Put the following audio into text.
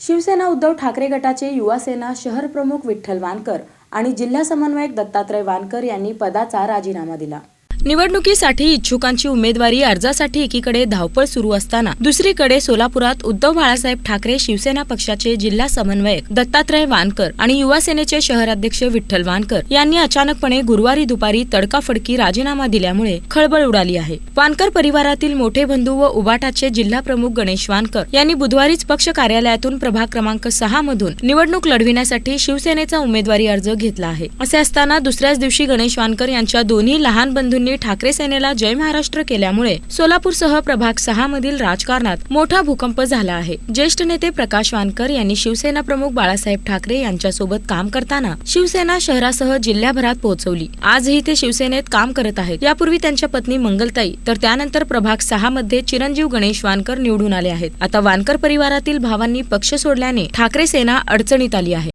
शिवसेना उद्धव ठाकरे गटाचे युवासेना शहर प्रमुख विठ्ठल वानकर आणि जिल्हा समन्वयक दत्तात्रय वानकर यांनी पदाचा राजीनामा दिला. निवडणुकीसाठी इच्छुकांची उमेदवारी अर्जासाठी एकीकडे धावपळ सुरू असताना दुसरीकडे सोलापुरात उद्धव बाळासाहेब ठाकरे शिवसेना पक्षाचे जिल्हा समन्वयक दत्तात्रय वानकर आणि युवा सेनेचे शहराध्यक्ष विठ्ठल वानकर यांनी अचानकपणे गुरुवारी दुपारी तडकाफडकी राजीनामा दिल्यामुळे खळबळ उडाली आहे. वानकर परिवारातील मोठे बंधू व उबाटाचे जिल्हा प्रमुख गणेश वानकर यांनी बुधवारीच पक्ष कार्यालयातून प्रभाग क्रमांक सहा मधून निवडणूक लढविण्यासाठी शिवसेनेचा उमेदवारी अर्ज घेतला आहे. असे असताना दुसऱ्याच दिवशी गणेश वानकर यांच्या दोन्ही लहान बंधूंनी ठाकरे सेनेला जय महाराष्ट्र केल्यामुळे सोलापूरसह प्रभाग सहा मधील राजकारणात मोठा भूकंप झाला आहे. ज्येष्ठ नेते प्रकाश वानकर यांनी शिवसेना प्रमुख बाळासाहेब ठाकरे यांच्यासोबत काम करताना शिवसेना शहरासह जिल्ह्याभरात पोहोचवली. आजही ते शिवसेनेत काम करत आहेत. यापूर्वी त्यांच्या पत्नी मंगलताई तर त्यानंतर प्रभाग सहा मध्ये चिरंजीव गणेश वानकर निवडून आले आहेत. आता वानकर परिवारातील भावांनी पक्ष सोडल्याने ठाकरे सेना अडचणीत आली आहे.